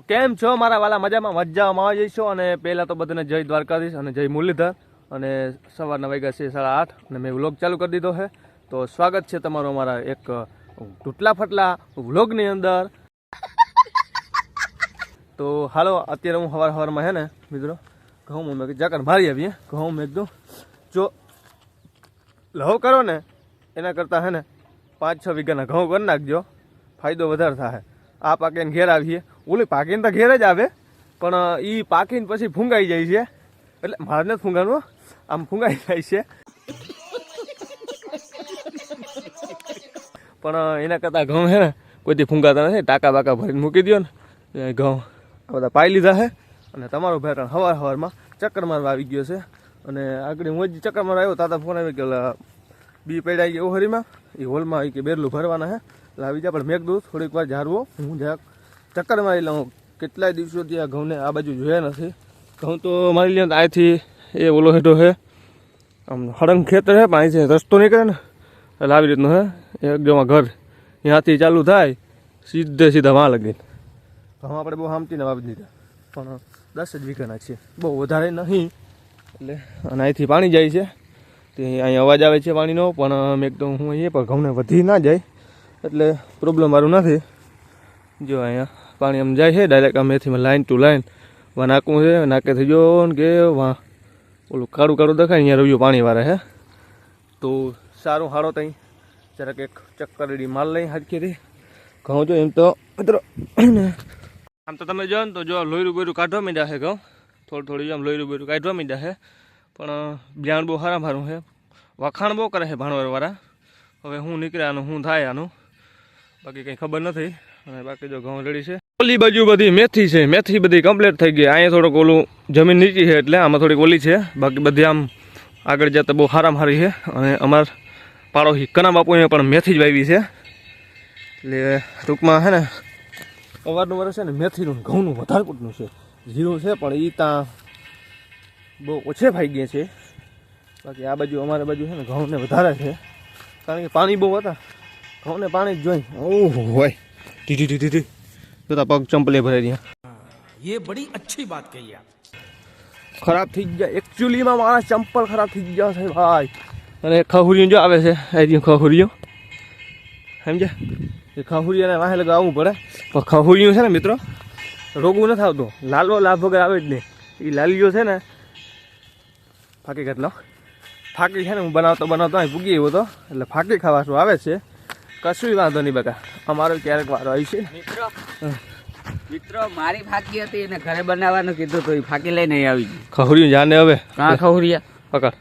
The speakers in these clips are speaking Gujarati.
તો કેમ છો મારા વાલા મજામાં? મજામાં આવી જઈશો અને પહેલાં તો બધાને જય દ્વારકાધીશ અને જય મુરલીધર. અને સવારના વાગ્યા છે સાડા આઠ અને મેં વ્લોગ ચાલુ કરી દીધો છે. તો સ્વાગત છે તમારો મારા એક તૂટલા ફટલા વ્લોગની અંદર. તો હાલો, અત્યારે હું સવાર સવારમાં હે ને, મિત્રો, ઘઉં મેં જાકર મારી આવીએ ઘઉં મેં કીધું, જો, લહો કરો ને, એના કરતાં હે ને, પાંચ છ વીઘાના ઘઉં કરી નાખજો. ફાયદો વધારે થાય. આ પાકે ઘેર આવીએ. ઓલી પાકીને તો ઘેર જ આવે, પણ એ પાકીને પછી ફૂંગાઈ જાય છે. એટલે મારે નથી ફૂંગાનું આમ ફૂંગાઈ જાય છે. પણ એના કરતાં ઘઉં છે ને, કોઈથી ફૂંગાતા નથી. ટાંકા બાકા ભરીને મૂકી દો ને ઘઉં. આ બધા પાઈ લીધા છે. અને તમારો ભેટણ હવાર હવારમાં ચક્કર મારવા આવી ગયો છે. અને આગળ હું જ ચક્કર મારવા આવ્યો, તાતા ફોન આવી કે બી પડાઈ ગયો હરીમાં એ હોલમાં આવી કે, બેરલું ભરવાના છે. લાવી આવી જા, પણ મેં કીધું થોડીક વાર ઝારવો હું જરાક ચક્કર મારી લઉં કેટલાય દિવસોથી આ ઘઉંને આ બાજુ જોયા નથી. ઘઉં તો મારી લે અહીંથી એ ઓલો હેઠો છે આમ હળંગ ખેતર છે પણ અહીંથી રસ્તો નીકળે ને, એટલે આવી રીતનું હે. એકદમ ઘર ત્યાંથી ચાલુ થાય, સીધે સીધા વાં લગીને. ઘઉં આપણે બહુ હામતીને વાવી દીધા, પણ દસ જ વીઘાના છે બહુ વધારે નહીં. એટલે અને અહીંથી પાણી જાય છે, તે અહીં અવાજ આવે છે પાણીનો, પણ એકદમ હું અહીંયા પણ ઘઉંને વધી ના જાય, એટલે પ્રોબ્લેમ મારું નથી. જો અહીંયા પાણી આમ જાય છે ડાયરેક્ટ આમ એથી લાઈન ટુ લાઈન વા નાખવું છે નાકેથી જો ને કે વા ઓલું કાળું કાળું દેખાય, અહીંયા રહ્યું પાણી વાળા હે તો સારું હારો તઈ જરાક એક ચક્કર રેડી માલ લઈ હાડકીથી ઘઉં જો એમ તો મિત્રો આમ તો તમે જો ને તો જો લોહીરું બોયરું કાઢવા માંડ્યા છે ઘઉં. થોડું થોડું જો આમ લોહીરું બોયરું કાઢવા માંડ્યા છે. પણ બ્યાણ બહુ હારા સારું છે. વખાણ બહુ કરે છે ભાણવરવાળા. હવે હું નીકળ્યા આનું શું થાય આનું. બાકી કંઈ ખબર નથી. અને બાકી જો ઘઉં રેડી છે. ઓલી બાજુ બધી મેથી છે. મેથી બધી કમ્પ્લીટ થઈ ગઈ. અહીંયા થોડુંક ઓલું જમીન નીચી છે એટલે આમાં થોડીક ઓલી છે. બાકી બધી આમ આગળ જતા બહુ સારામાં સારી છે. અને અમાર પાડોશી કના બાપુએ પણ મેથી જ વાવી છે. એટલે ટૂંકમાં છે ને અવારનું વર્ષ છે ને મેથીનું ઘઉંનું વધારે પૂટનું છે. જીરું છે, પણ એ ત્યાં બહુ ઓછે ફાઈ ગયા છે. બાકી આ બાજુ, અમારી બાજુ છે ને ઘઉંને વધારે છે. કારણ કે પાણી બહુ હતા. ઘઉંને પાણી જ જોઈ. ઓહો હોય ટીટી ટીટી ટી જોતા પગ ચંપલે ભરે ત્યાં ये बड़ी अच्छी बात कही आप ખરાબ થઈ ગયા એકચ્યુઅલીમાં મારા ચંપલ ખરાબ થઈ ગયા છે ભાઈ અને ખહુરીઓ જો આવે છે એ રહ્યું ખહુરીઓ સમજ્યા એ ખહુરીઓને વાહે લગા આવવું પડે પણ ખહુરીઓ છે ને મિત્રો રોગવું નથી આવતું લાલવો લાભ વગર આવે જ નહીં એ લાલીઓ છે ને ફાકી કેટલો ફાકી છે ને હું બનાવતો બનાવતો અહીં પૂગી આવ્યો હતો એટલે ફાકી ખાવાનું આવે છે કશું વાંધો નહીં બકા. અમારો ક્યારેક વારો આવી છે. મિત્રો મિત્રો મારી ફાકી હતી એને ઘરે બનાવવાનું કીધું તો એ ફાકી લઈને આવી ગઈ. જાને હવે? કાં ખવરિયા પકડ.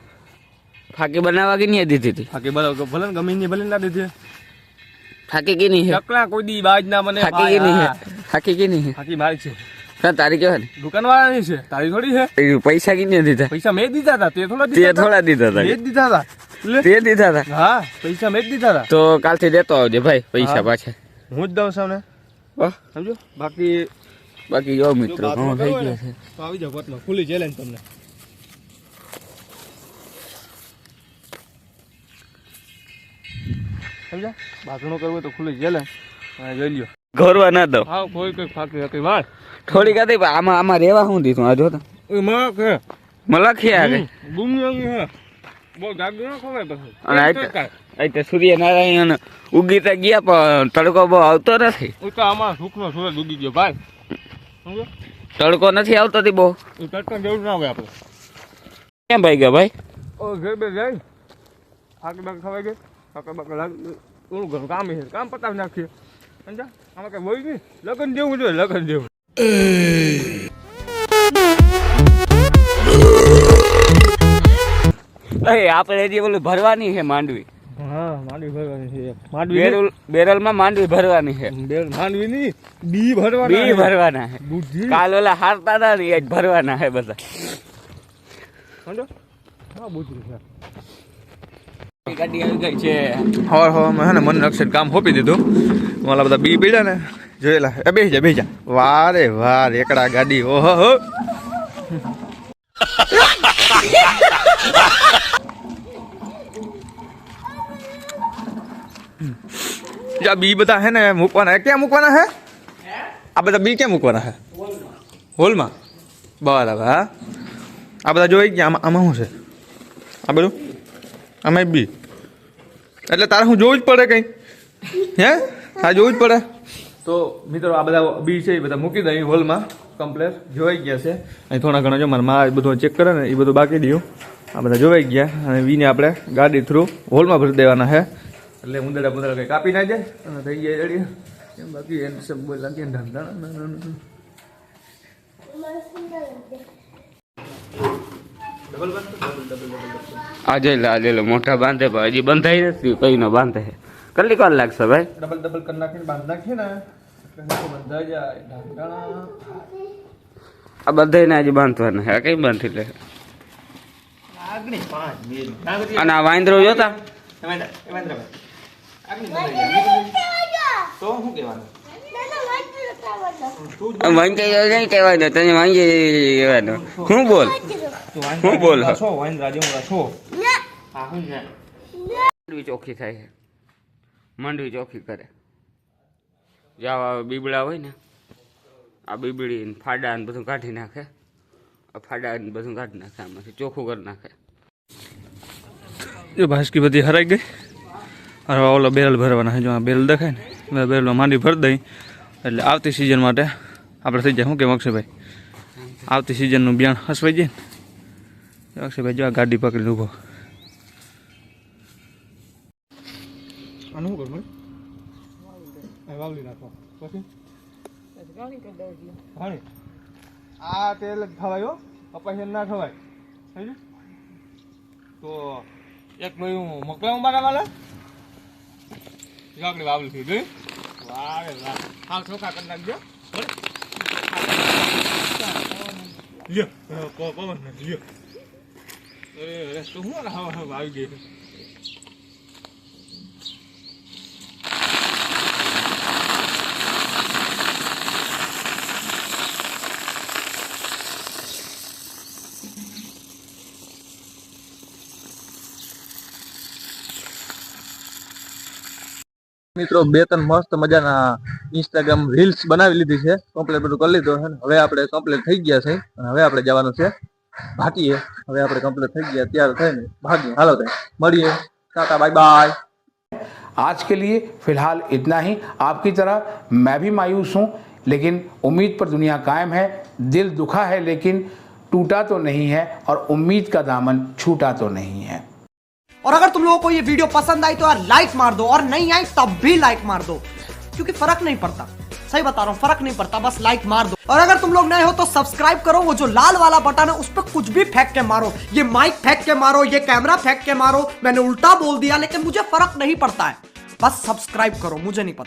ફાકી બનાવવા કે નહીં દીધી હતી? ફાકી બનાવ ભલે ને ગમે નહીં ભલે ના દીધી ફાકી કે નહીં હે? ચકલા કોઈ દી બાજ ના મને ફાકી કે નહીં ફાકી કે નહીં ફાકી મારી છે. હા તારી કહેવાય ને દુકાન વાળાની છે. તારી થોડી છે? પૈસા કે નહીં દીધા? પૈસા મેં દીધા હતા તે થોડા તે દીધા હતા? થોડા મેં દીધા હતા. તે દીધા હતા હા પૈસા મેં જ દીધા હતા તો કાલથી દેતો આવજે ભાઈ પૈસા પાછા. હું જ દઉં સામને. સમજો? બાકી બાકી જો મિત્રો ઘણું થઈ ગયો છે. તો આવી જાવ વચમાં ખુલ્લી ચેલેન્જ તમને. સમજા બાથરૂમ કરવું તો ખુલ્લી ચેલેન્જ જોઈ લ્યો. ઘરવા ના દો હા કોઈ કોઈ ફાકી હતી વાત હતી આમાં આમાં રેવા શું દીધું? આ જો તો. મલખી ગુમ હે. અને સૂર્યનારાયણ ઉગીતા ગયા પણ તડકો બહુ આવતો નથી. એ તો સુખનો સૂરજ ઉગી ગયો ભાઈ. સમજો? તડકો નથી આવતો તી બહુ. તડકા જેવું ના હોય આપણે. કેમ ભાઈ ગયા ભાઈ? ઓ ઘર બે જાય. ફાકી બાકી ખવાઈ ગઈ ફાકા બાકા થોડું ઘર કામ છે. કામ પતાવી નાખીએ. સમજા આમાં કઈ હોય નહીં. લગન જેવું જોઈએ લગન જેવું. એ આપણે હજી ઓલું ભરવાની છે માંડવી. હા માંડવી ભરવાની છે. માંડવી બેરલ બેરલમાં માંડવી ભરવાની છે. માંડવી બી ભરવાના બી ભરવાના છે. કાલ ઓલા હારતા હતા ને એ જ ભરવાના છે બધા. સમજો હા બુદ્ધિ છે. ગાડી આવી ગઈ છે. હવાર હવામાં હે ને મન રક્ષણ કામ હોપી દીધું. મારા બધા બી પીડ્યા ને જોયેલા એ બેસી જા બેસી જા. વારે વાર એકડા ગાડી ઓહો જા બી બધા હે ને મૂકવાના. હે ક્યાં મૂકવાના હે? આ બધા બી ક્યાં મૂકવાના હે? હોલમાં. બરાબર હા. આ બધા જોઈ ગયા. આમાં આમાં શું છે? આ બધું? આમાં બી. એટલે તારે હું જોવું જ પડે કંઈ? હે? તારે જોવું જ પડે? તો મિત્રો આ બધા બી છે એ બધા મૂકી દઈ હોલમાં. કમ્પ્લેટ જોવાઈ ગયા છે. અહીં થોડા ઘણા જો મારા મા બધું ચેક કરે ને એ બધું બાકી દઉં આ બધા જોવાઈ ગયા. અને વીને આપણે ગાડી થ્રુ હોલમાં ભરી દેવાના છે એટલે ઉંદરડા બુંદરડા કંઈ કાપી ના જાય અને થઈ જાય રેડી એમ બાકી એને સબ બોલ લાગે આજે લે મોટા બાંધે પણ હજી બંધાઈ નથી કઈ ન બાંધે કેટલી વાર લાગશે ભાઈ? ડબલ ડબલ કરી નાખીને બાંધ નાખીએ ને બંધાઈ જાય ઢાંકણા આ બધાને હજી બાંધવાના હે કઈ બાંધી લે? અને આ વાંદરો જોતા? એમાં એમાં આગની બંધાઈ જાય તો શું કહેવાનું? તું વાંચે નહીં કહેવાય તને વાંચે કહેવાનું. હું બોલ? હું બોલ? છો વાઈન રાજે મોરા છો? હા હું ને માંડવી ચોખ્ખી થાય છે. માંડવી ચોખ્ખી કરે. જાવા બીબડા હોય ને આ બીબડી ને ફાડા ને બધું કાઢી નાખે. આ ફાડા ને બધું કાઢી નાખે આમાંથી ચોખ્ખું કરી નાખે. જો ભાસ્કી બધી હરાઈ ગઈ? હવે ઓલો બેરલ ભરવાના છે, જો આ બેરલ દેખાય ને બેરલમાં માંડી ભરી દઈ. એટલે આવતી સિઝન માટે આપણે થઈ જાય, શું કે અક્ષયભાઈ આવતી સિઝનનું બિયાણ હસવાઈ જાય ને. અક્ષયભાઈ જો આ ગાડી પકડીને ઊભો. વાવલી આ તેલ જ ખવાય કપાસ ના ખવાય. તો એક હું મોકલાવું મારા વાલા આગળ વાવલી થઈ ગયું વારે વાહ હા ચોખા કરી નાખજો. લ્યો પવન લ્યો. અરે અરે તો હું હવા હવા આવી ગઈ? મિત્રો બે ત્રણ મસ્ત મજાના ઇન્સ્ટાગ્રામ રીલ્સ બનાવી લીધી છે કમ્પ્લીટ બધું કરી લીધું છે ને હવે આપણે કમ્પ્લીટ થઈ ગયા છે અને હવે આપણે જવાનું છે ભાગીએ હવે આપણે કમ્પ્લીટ થઈ ગયા તૈયાર થઈને ભાગીએ હાલો થાય મળીએ ટાટા બાય બાય आज के लिए फिलहाल इतना ही आपकी तरह मैं भी मायूस हूँ लेकिन उम्मीद पर दुनिया कायम है दिल दुखा है लेकिन टूटा तो नहीं है और उम्मीद का दामन छूटा तो नहीं है और अगर तुम लोगों को ये वीडियो पसंद आई तो यार लाइक मार दो, और नहीं आई तब भी लाइक मार दो, क्योंकि फ़र्क नहीं पड़ता। सही बता रहा हूँ, फ़र्क नहीं पड़ता, बस लाइक मार दो। और अगर तुम लोग नए हो तो सब्सक्राइब करो, वो जो लाल वाला बटन है, उस पर कुछ भी फेंक के मारो। ये माइक फेंक के मारो, ये कैमरा फेंक के मारो, मैंने उल्टा बोल दिया, लेकिन मुझे फ़र्क नहीं पड़ता है। बस सब्सक्राइब करो, मुझे नहीं पता।